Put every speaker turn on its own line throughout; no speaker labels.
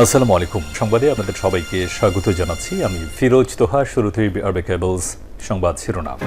আসসালামু আলাইকুম। সংবাদে আপনাদের সবাইকে স্বাগত জানাচ্ছি। আমি ফিরোজ তোহা, শুরুতেই আরবে কেবলস সংবাদ শিরোনাম।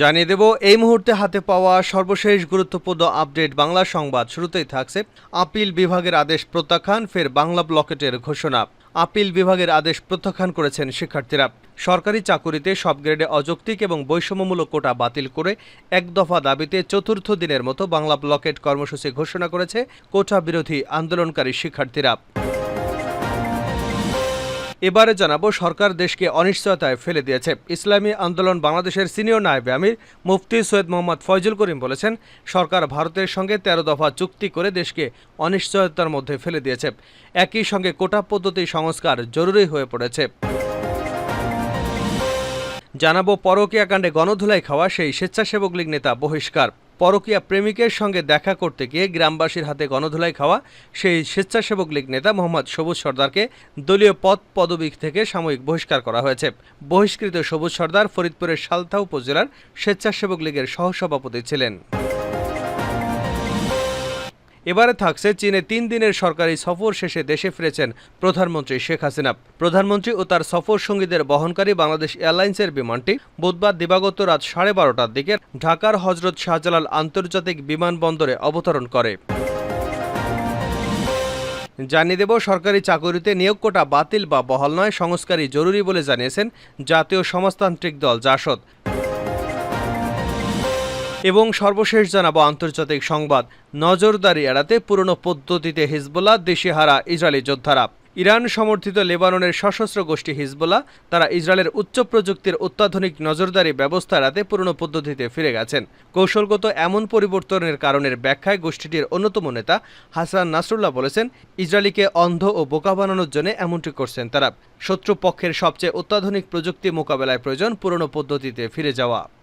জানিয়ে দেব, এই মুহূর্তে হাতে পাওয়া সর্বশেষ গুরুত্বপূর্ণ আপডেট বাংলা সংবাদ। শুরুতেই থাকছে আপিল বিভাগের আদেশ প্রত্যাখ্যান, ফের বাংলা ব্লকেটের ঘোষণা। আপিল বিভাগের আদেশ প্রত্যাখ্যান করেছেন শিক্ষার্থীরা। সরকারি চাকুরিতে সব গ্রেডে অযৌক্তিক এবং বৈষম্যমূলক কোটা বাতিল করে এক দফা দাবিতে চতুর্থ দিনের মতো বাংলা ব্লকেট কর্মসূচি ঘোষণা করেছে কোটা বিরোধী আন্দোলনকারী শিক্ষার্থীরা। এবারে জানাব, সরকার দেশকে অনিশ্চয়তায় ফেলে দিয়েছে। ইসলামী আন্দোলন বাংলাদেশের সিনিয়র নায়েবে আমির, মুফতি সৈয়দ মোহাম্মদ ফয়জুল করিম বলেছেন, সরকার ভারতের সঙ্গে তেরো দফা চুক্তি করে দেশকে অনিশ্চয়তার মধ্যে ফেলে দিয়েছে। একই সঙ্গে কোটা পদ্ধতি সংস্কার জরুরি হয়ে পড়েছে। জানাব, পরকীয়া কাণ্ডে গণধুলাই খাওয়া সেই স্বেচ্ছাসেবক লীগ নেতা বহিষ্কার। পরকীয়া প্রেমিকের সঙ্গে দেখা করতে গিয়ে গ্রামবাসীর হাতে গণধুলাই খাওয়া সেই স্বেচ্ছাসেবক লীগ নেতা মোহাম্মদ সবুজ সর্দারকে দলীয় পদ পদবী থেকে সাময়িক বহিষ্কার করা হয়েছে। বহিষ্কৃত সবুজ সর্দার ফরিদপুরের সালথা উপজেলার স্বেচ্ছাসেবক লীগের সহসভাপতি ছিলেন। এবারে থাকছে চীনে তিন দিনের সরকারি সফর শেষে দেশে ফিরেছেন প্রধানমন্ত্রী শেখ হাসিনা। প্রধানমন্ত্রী ও তার সফর সঙ্গীদের বহনকারী বাংলাদেশ এয়ারলাইন্সের বিমানটি বুধবার দিবাগত রাত সাড়ে বারোটার দিকে ঢাকার হজরত শাহজালাল আন্তর্জাতিক বিমানবন্দরে অবতরণ করে। জানিয়ে দেব, সরকারি চাকরিতে নিয়োগ কোটা বাতিল বা বহাল নয়, সংস্কারই জরুরি বলে জানিয়েছেন জাতীয় সমাজতান্ত্রিক দল জাসদ। এবং সর্বশেষ জানাব আন্তর্জাতিক সংবাদ। নজরদারি এড়াতে পুরনো পদ্ধতিতে হিজবুল্লাহ দেশেহারা ইসরায়েলি যোদ্ধারা। ইরান সমর্থিত লেবাননের সশস্ত্র গোষ্ঠী হিজবুল্লাহ, তারা ইসরায়েলের উচ্চ প্রযুক্তির অত্যাধুনিক নজরদারি ব্যবস্থা এড়াতে পুরনো পদ্ধতিতে ফিরে গেছেন। কৌশলগত এমন পরিবর্তনের কারণের ব্যাখ্যায় গোষ্ঠীটির অন্যতম নেতা হাসান নাসরুল্লাহ বলেছেন, ইসরায়েলিকে অন্ধ ও বোকা বানানোর জন্য এমনটি করছেন তারা। শত্রুপক্ষের সবচেয়ে অত্যাধুনিক প্রযুক্তি মোকাবেলায় প্রয়োজন পুরনো পদ্ধতিতে ফিরে যাওয়া।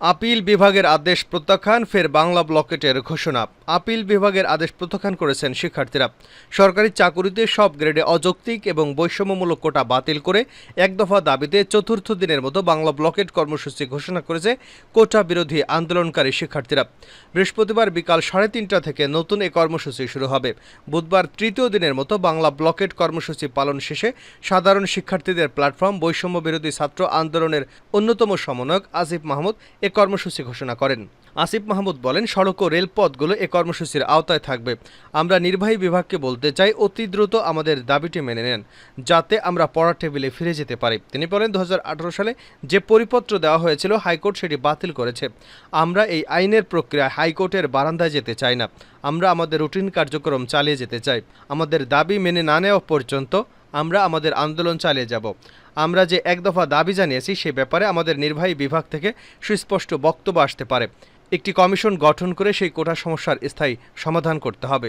আপিল বিভাগের আদেশ প্রত্যাখ্যান, ফের বাংলা ব্লকেটের ঘোষণা। আপিল বিভাগের আদেশ প্রত্যাখ্যান করেছেন শিক্ষার্থীরা। সরকারি চাকুরিতে সব গ্রেডে অযৌক্তিক এবং বৈষম্যমূলক কোটা বাতিল করে এক দফা দাবিতে চতুর্থ দিনের মতো বাংলা ব্লকেট কর্মসূচি ঘোষণা করেছে কোটা বিরোধী আন্দোলনকারী শিক্ষার্থীরা। বৃহস্পতিবার বিকাল সাড়ে তিনটা থেকে নতুন এ কর্মসূচি শুরু হবে। বুধবার তৃতীয় দিনের মতো বাংলা ব্লকেট কর্মসূচি পালন শেষে সাধারণ শিক্ষার্থীদের প্ল্যাটফর্ম বৈষম্য বিরোধী ছাত্র আন্দোলনের অন্যতম সমন্বয়ক আসিফ মাহমুদ এ কর্মসূচি ঘোষণা করেন। আসিফ মাহমুদ বলেন, সড়ক ও রেলপথগুলো এ কর্মসূচির আওতায় থাকবে। আমরা নির্বাহী বিভাগকে বলতে চাই, অতি দ্রুত আমাদের দাবিটি মেনে নেন, যাতে আমরা পড়ার টেবিলে ফিরে যেতে পারি। তিনি বলেন দু হাজার আঠারো সালে যে পরিপত্র দেওয়া হয়েছিল, হাইকোর্ট সেটি বাতিল করেছে। আমরা এই আইনের প্রক্রিয়ায় হাইকোর্টের বারান্দায় যেতে চাই না। আমরা আমাদের রুটিন কার্যক্রম চালিয়ে যেতে চাই। আমাদের দাবি মেনে না নেওয়া পর্যন্ত আমরা আমাদের আন্দোলন চালিয়ে যাব। আমরা যে এক দফা দাবি জানিয়েছি সে ব্যাপারে আমাদের নির্বাহী বিভাগ থেকে সুস্পষ্ট বক্তব্য আসতে পারে। একটি কমিশন গঠন করে সেই কোটা সমস্যার স্থায়ী সমাধান করতে হবে।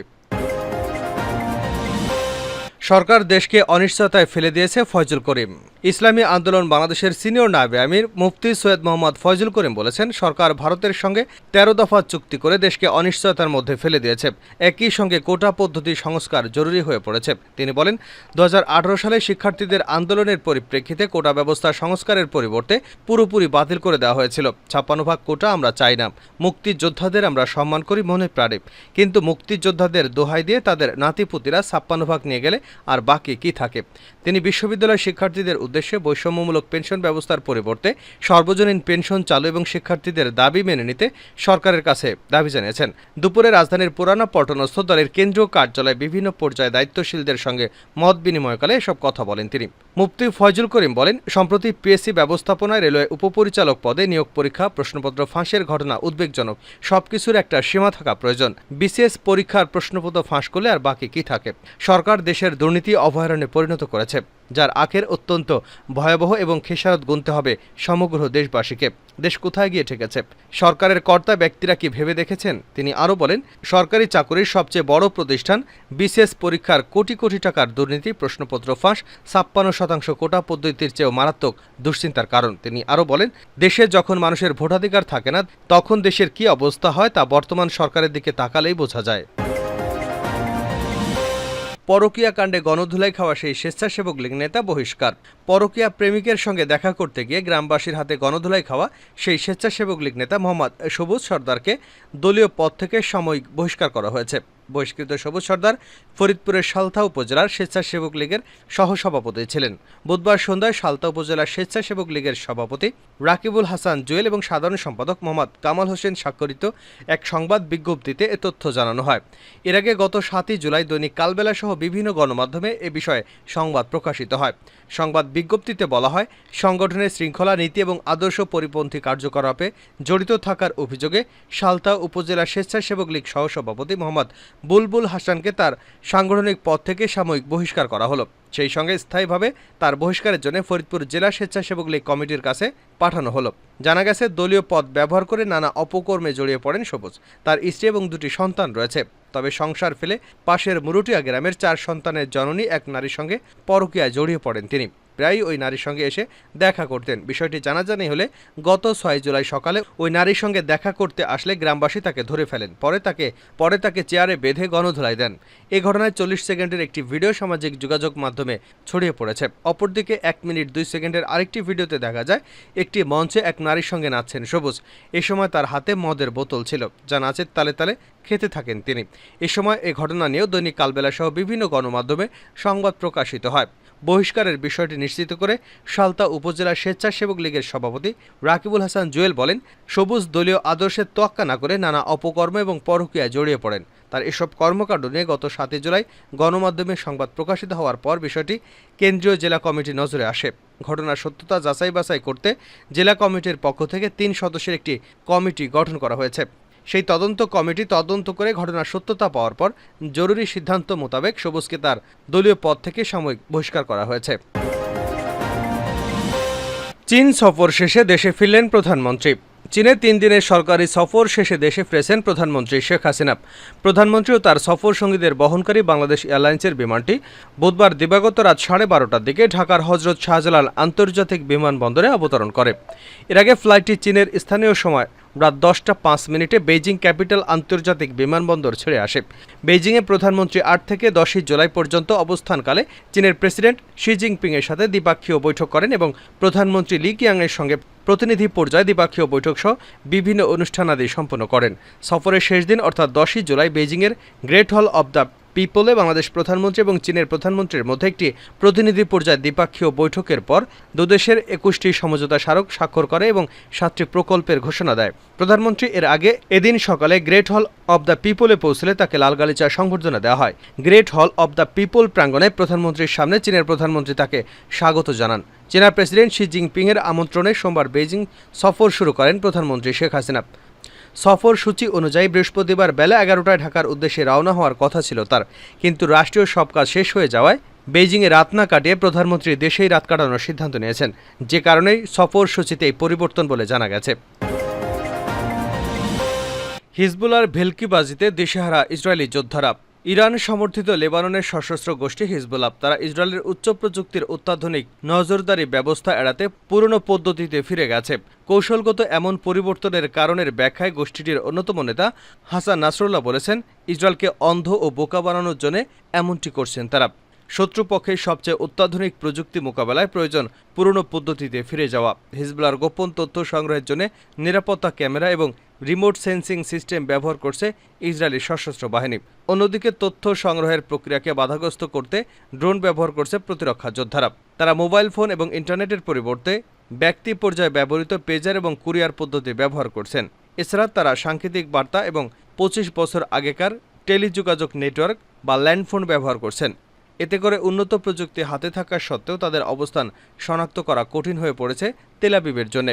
সরকার দেশকে অনিশ্চয়তায় ফেলে দিয়েছে ফয়জুল করিম। ইসলামী আন্দোলন বাংলাদেশের সিনিয়র নায়েবে আমির মুফতি সৈয়দ মোহাম্মদ ফয়জুল করিম বলেছেন, সরকার ভারতের সঙ্গে তেরো দফা চুক্তি করে দেশকে অনিশ্চয়তার মধ্যে ফেলে দিয়েছে। একই সঙ্গে কোটা পদ্ধতি সংস্কার জরুরি হয়ে পড়েছে। তিনি বলেন, দু হাজার আঠারো সালে শিক্ষার্থীদের আন্দোলনের পরিপ্রেক্ষিতে কোটা ব্যবস্থা সংস্কারের পরিবর্তে পুরোপুরি বাতিল করে দেওয়া হয়েছিল। ছাপ্পান্ন ভাগ কোটা আমরা চাই না। মুক্তিযোদ্ধাদের আমরা সম্মান করি মনে প্রাণে। কিন্তু মুক্তিযোদ্ধাদের দোহাই দিয়ে তাদের নাতিপুতিরা ছাপ্পান্ন ভাগ নিয়ে গেলে আর বাকি কি থাকে? তিনি বিশ্ববিদ্যালয় শিক্ষার্থীদের উদ্দেশ্যে বৈষম্যমূলক পেনশন ব্যবস্থার পরিবর্তে সর্বজনীন পেনশন চালু এবং শিক্ষার্থীদের দাবি মেনে নিতে সরকারের কাছে দাবি জানিয়েছেন। দুপুরে রাজধানীর পুরানা পল্টনস্থ দলের কেন্দ্রীয় কার্যালয়ে বিভিন্ন পর্যায়ে দায়িত্বশীলদের সঙ্গে মত বিনিময়কালে এসব কথা বলেন তিনি। মুফতি ফয়জুল করিম বলেন, সম্প্রতি পিএসসি ব্যবস্থাপনায় রেলওয়ে উপপরিচালক পদে নিয়োগ পরীক্ষা, প্রশ্নপত্র ফাঁসের ঘটনা উদ্বেগজনক, সবকিছুর একটা সীমা থাকা প্রয়োজন। বিসিএস পরীক্ষার প্রশ্নপত্র ফাঁস করলে আর বাকি কি থাকে? সরকার দেশের দুর্নীতি অভয়ারণ্যে পরিণত করেছে, যার আখের অত্যন্ত ভয়াবহ এবং খেসারত গুনতে হবে সমগ্র দেশবাসীকে। দেশ কোথায় গিয়ে ঠেকেছে? সরকারের কর্তা ব্যক্তিরা কি ভেবে দেখেছেন? তিনি আরও বলেন, সরকারি চাকুরির সবচেয়ে বড় প্রতিষ্ঠান বিসিএস পরীক্ষার কোটি কোটি টাকার দুর্নীতি, প্রশ্নপত্র ফাঁস, ছাপ্পান্ন শতাংশ কোটা পদ্ধতির চেয়েও মারাত্মক দুশ্চিন্তার কারণ। তিনি আরও বলেন, দেশে যখন মানুষের ভোটাধিকার থাকে না, তখন দেশের কি অবস্থা হয় তা বর্তমান সরকারের দিকে তাকালেই বোঝা যায়। পরকীয়া কাণ্ডে গণধুলাই খাওয়া সেই স্বেচ্ছাসেবক লীগ নেতা বহিষ্কার। পরকিয়া প্রেমিকের সঙ্গে দেখা করতে গিয়ে গ্রামবাসীর হাতে গণধুলাই খাওয়া সেই স্বেচ্ছাসেবক লীগ নেতা মোহাম্মদ সবুজ সর্দারকে দলীয় পদ থেকে সাময়িক বহিষ্কার করা হয়েছে। বহিষ্কৃত সবুজ সর্দার ফরিদপুরের সালথা উপজেলার স্বেচ্ছাসেবক লীগের সহসভাপতি ছিলেন। বুধবার সন্ধ্যায় সালতা উপজেলার স্বেচ্ছাসেবক লীগের সভাপতি রাকিবুল হাসান জুয়েল এবং সাধারণ সম্পাদক মোহাম্মদ কামাল হোসেন স্বাক্ষরিত এক সংবাদ বিজ্ঞপ্তিতে এ তথ্য জানানো হয়। এর আগে গত সাতই জুলাই দৈনিক কালবেলা সহ বিভিন্ন গণমাধ্যমে এ বিষয়ে সংবাদ প্রকাশিত হয়। সংবাদ বিজ্ঞপ্তিতে বলা হয়, সংগঠনের শৃঙ্খলা নীতি এবং আদর্শ পরিপন্থী কার্যকলাপে জড়িত থাকার অভিযোগে সালতা উপজেলা স্বেচ্ছাসেবক লীগ সহসভাপতি মোহাম্মদ বুলবুল হাসানকে তার সাংগঠনিক পদ থেকে সাময়িক বহিষ্কার করা হলো। সেই সঙ্গে স্থায়ীভাবে তার বহিষ্কারের জন্য ফরিদপুর জেলা স্বেচ্ছাসেবক লীগ কমিটির কাছে পাঠানো হলো। জানা গেছে, দলীয় পদ ব্যবহার করে নানা অপকর্মে জড়িয়ে পড়েন সবুজ। তার স্ত্রী এবং দুটি সন্তান রয়েছে। তবে সংসার ফেলে পাশের মুরুটিয়া গ্রামের চার সন্তানের জননী এক নারীর সঙ্গে পরকীয়ায় জড়িয়ে পড়েন তিনি। প্রায়ই ওই নারীর সঙ্গে এসে দেখা করতেন। বিষয়টি জানাজানি হলে গত ছয় জুলাই সকালে ওই নারীর সঙ্গে দেখা করতে আসলে গ্রামবাসী তাকে ধরে ফেলেন। পরে তাকে পরে তাকে চেয়ারে বেঁধে গণধোলাই দেন। এ ঘটনায় চল্লিশ সেকেন্ডের একটি ভিডিও সামাজিক যোগাযোগ মাধ্যমে ছড়িয়ে পড়েছে। অপরদিকে এক মিনিট দুই সেকেন্ডের আরেকটি ভিডিওতে দেখা যায়, একটি মঞ্চে এক নারীর সঙ্গে নাচছেন সবুজ। এ সময় তার হাতে মদের বোতল ছিল, যা নাচের তালে তালে খেতে থাকেন তিনি। এ সময় এ ঘটনা নিয়েও দৈনিক কালবেলা সহ বিভিন্ন গণমাধ্যমে সংবাদ প্রকাশিত হয়। বহিষ্কারের বিষয়টি নিশ্চিত করে সালতা উপজেলা স্বেচ্ছাসেবক লীগের সভাপতি রাকিবুল হাসান জুয়েল বলেন, সবুজ দলীয় আদর্শের তোয়াক্কা না করে নানা অপকর্ম এবং পরকীয়ায় জড়িয়ে পড়েন। তার এসব কর্মকাণ্ড নিয়ে গত সাতই জুলাই গণমাধ্যমে সংবাদ প্রকাশিত হওয়ার পর বিষয়টি কেন্দ্রীয় জেলা কমিটির নজরে আসে। ঘটনার সত্যতা যাচাই বাছাই করতে জেলা কমিটির পক্ষ থেকে তিন সদস্যের একটি কমিটি গঠন করা হয়েছে। সেই তদন্ত কমিটি তদন্ত করে ঘটনার সত্যতা পাওয়ার পর জরুরি সিদ্ধান্ত মোতাবেক সবুজকে তার দলীয় পদ থেকে সাময়িক বহিষ্কার করা হয়েছে। চীন সফর শেষে দেশে ফিরলেন প্রধানমন্ত্রী। চীনে তিন দিনের সরকারি সফর শেষে দেশে ফিরেছেন প্রধানমন্ত্রী শেখ হাসিনা। প্রধানমন্ত্রী ও তার সফর সঙ্গীদের বহনকারী বাংলাদেশ এয়ারলাইন্সের বিমানটি বুধবার দিবাগত রাত সাড়ে বারোটার দিকে ঢাকার হজরত শাহজালাল আন্তর্জাতিক বিমানবন্দরে অবতরণ করে। এর আগে ফ্লাইটটি চীনের স্থানীয় সময় রাত দশটা পাঁচ মিনিটে বেইজিং ক্যাপিটাল আন্তর্জাতিক বিমানবন্দর ছেড়ে আসে। বেইজিংয়ে প্রধানমন্ত্রী আট থেকে দশই জুলাই পর্যন্ত অবস্থানকালে চীনের প্রেসিডেন্ট শি জিনপিংয়ের সাথে দ্বিপাক্ষীয় বৈঠক করেন এবং প্রধানমন্ত্রী লি কিয়াংয়ের সঙ্গে প্রতিনিধি পর্যায়ে দ্বিপাক্ষীয় বৈঠক সহ বিভিন্ন অনুষ্ঠানাদি সম্পন্ন করেন। সফরের শেষ দিন, অর্থাৎ দশই জুলাই, বেইজিংয়ের গ্রেট হল অব দ্য পিপলে বাংলাদেশ প্রধানমন্ত্রী এবং চীনের প্রধানমন্ত্রীর মধ্যে একটি প্রতিনিধি পর্যায়ে দ্বিপাক্ষীয় বৈঠকের পর দুদেশের একুশটি সমঝোতা স্মারক স্বাক্ষর করে এবং সাতটি প্রকল্পের ঘোষণা দেয়। প্রধানমন্ত্রী এর আগে এদিন সকালে গ্রেট হল অব দ্য পিপলে পৌঁছলে তাকে লাল গালিচা সংবর্ধনা দেওয়া হয়। Great hall of the people প্রাঙ্গণে প্রধানমন্ত্রীর সামনে চীনের প্রধানমন্ত্রী তাকে স্বাগত জানান। চীনা প্রেসিডেন্ট শি জিনপিংয়ের আমন্ত্রণে সোমবার বেইজিং সফর শুরু করেন প্রধানমন্ত্রী শেখ হাসিনা। সফর সূচি অনুযায়ী বৃহস্পতিবার বেলা এগারোটায় ঢাকার উদ্দেশ্যে রওনা হওয়ার কথা ছিল তার। কিন্তু রাষ্ট্রীয় সব কাজ শেষ হয়ে যাওয়ায় বেইজিংয়ে রাত না কাটিয়ে প্রধানমন্ত্রী দেশেই রাত কাটানোর সিদ্ধান্ত নিয়েছেন। যে কারণেই সফর সূচিতে পরিবর্তন বলে জানা গেছে। হিজবুলার ভেলকিবাজিতে দিশেহারা ইসরায়েলি যোদ্ধারা ইরান সমর্থিত লেবাননের সশস্ত্র গোষ্ঠী হিজবুল্লাহ, তারা ইসরায়েলের উচ্চ প্রযুক্তির অত্যাধুনিক নজরদারি ব্যবস্থা এড়াতে পুরনো পদ্ধতিতে ফিরে গেছে। কৌশলগত এমন পরিবর্তনের কারণের ব্যাখ্যায় গোষ্ঠীটির অন্যতম নেতা হাসান নাসরুল্লাহ বলেছেন, ইসরায়েলকে অন্ধ ও বোকা বানানোর জন্য এমনটি করছেন তারা। শত্রুপক্ষের সবচেয়ে অত্যাধুনিক প্রযুক্তি মোকাবেলায় প্রয়োজন পুরনো পদ্ধতিতে ফিরে যাওয়া। হিজবুলার গোপন তথ্য সংগ্রহের জন্য নিরাপত্তা ক্যামেরা এবং রিমোট সেন্সিং সিস্টেম ব্যবহার করছে ইসরায়েলি সশস্ত্র বাহিনী। অন্যদিকে তথ্য সংগ্রহের প্রক্রিয়াকে বাধাগ্রস্ত করতে ড্রোন ব্যবহার করছে প্রতিরক্ষা যোদ্ধারা। তারা মোবাইল ফোন এবং ইন্টারনেটের পরিবর্তে ব্যক্তি পর্যায়ে ব্যবহৃত পেজার এবং কুরিয়ার পদ্ধতি ব্যবহার করছেন। এছাড়া তারা সাংকেতিক বার্তা এবং পঁচিশ বছর আগেকার টেলিযোগাযোগ নেটওয়ার্ক বা ল্যান্ডফোন ব্যবহার করছেন। এতে করে উন্নত প্রযুক্তি হাতে থাকা সত্ত্বেও তাদের অবস্থান শনাক্ত করা কঠিন হয়ে পড়েছে তেলাবিবের জন্য।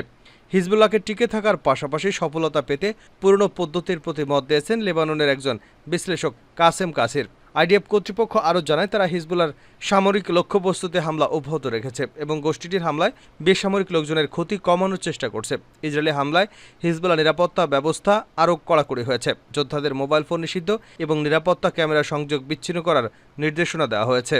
হিজবুল্লাহকে টিকে থাকার পাশাপাশি সফলতা পেতে পুরনো পদ্ধতির প্রতি মত দিয়েছেন লেবাননের একজন বিশ্লেষক কাসেম কাসির। আইডিএফ কর্তৃপক্ষ আরও জানায়, তারা হিজবুলার সামরিক লক্ষ্যবস্তুতে হামলা অব্যাহত রেখেছে এবং গোষ্ঠীটির হামলায় বেসামরিক লোকজনের ক্ষতি কমানোর চেষ্টা করছে। ইসরায়েলি হামলায় হিজবুল্লাহ নিরাপত্তা ব্যবস্থা আরও কড়াকড়ি হয়েছে। যোদ্ধাদের মোবাইল ফোন নিষিদ্ধ এবং নিরাপত্তা ক্যামেরা সংযোগ বিচ্ছিন্ন করার নির্দেশনা দেওয়া হয়েছে।